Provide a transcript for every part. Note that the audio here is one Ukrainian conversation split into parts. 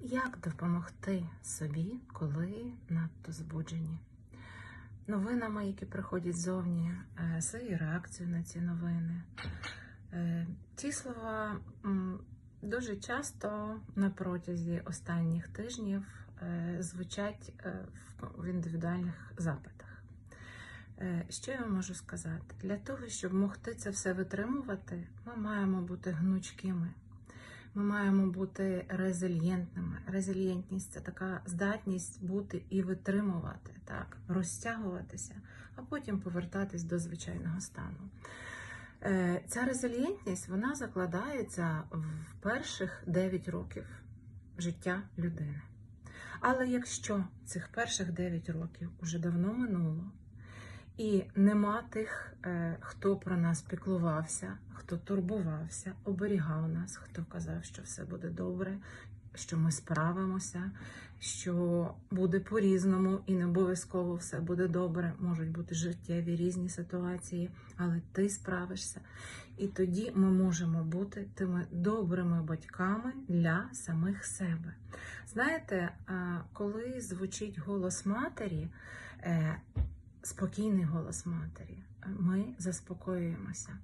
Як допомогти собі, коли надто збуджені? Новинами, які приходять ззовні, е, свою реакцію на ці новини. Е, Ці слова дуже часто на протязі останніх тижнів е, звучать в- індивідуальних запитах. Що я можу сказати? Для того, щоб могти це все витримувати, ми маємо бути гнучкими. Ми маємо бути резильєнтними. Резильєнтність це така здатність бути і витримувати, так, розтягуватися, а потім повертатись до звичайного стану. Е, Ця резильєнтність вона закладається в перших 9 років життя людини. Але якщо цих перших 9 років уже давно минуло, і нема тих, е, хто про нас піклувався, хто турбувався, оберігав нас, хто казав, що все буде добре, що ми справимося, що буде по-різному і не обов'язково все буде добре. Можуть бути життєві різні ситуації, але ти справишся. І тоді ми можемо бути тими добрими батьками для самих себе. Знаєте, коли звучить голос матері, е, спокійний голос матері. Ми заспокоюємося.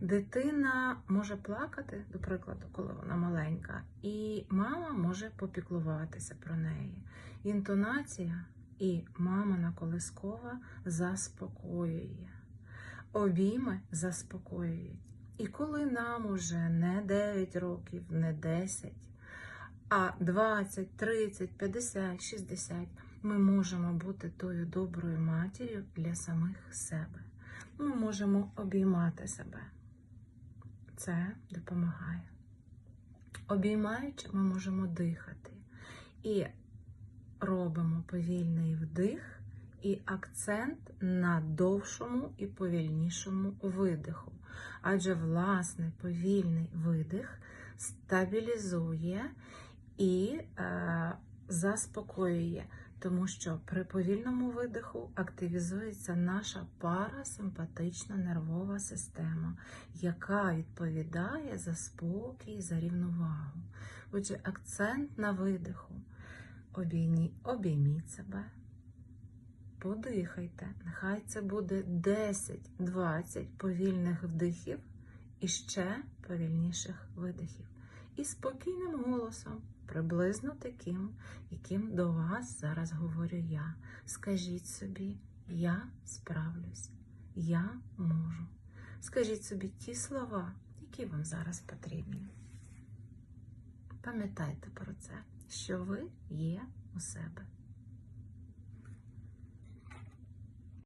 Дитина може плакати, до прикладу, коли вона маленька, і мама може попіклуватися про неї. Інтонація і мамина колискова заспокоює, обійми заспокоюють. І коли нам уже не 9 років, не 10, а 20, 30, 50, 60, ми можемо бути тою доброю матір'ю для самих себе. Ми можемо обіймати себе. Це допомагає. Обіймаючи, ми можемо дихати. І робимо повільний вдих і акцент на довшому і повільнішому видиху. Адже, власне, повільний видих стабілізує і е, заспокоює, тому що при повільному видиху активізується наша парасимпатична нервова система, яка відповідає за спокій, за рівновагу. Отже, акцент на видиху. Обійні, обійміть себе, подихайте. Нехай це буде 10-20 повільних вдихів і ще повільніших видихів. І спокійним голосом, приблизно таким, яким до вас зараз говорю я. Скажіть собі, я справлюсь, я можу. Скажіть собі ті слова, які вам зараз потрібні. Пам'ятайте про це, що ви є у себе.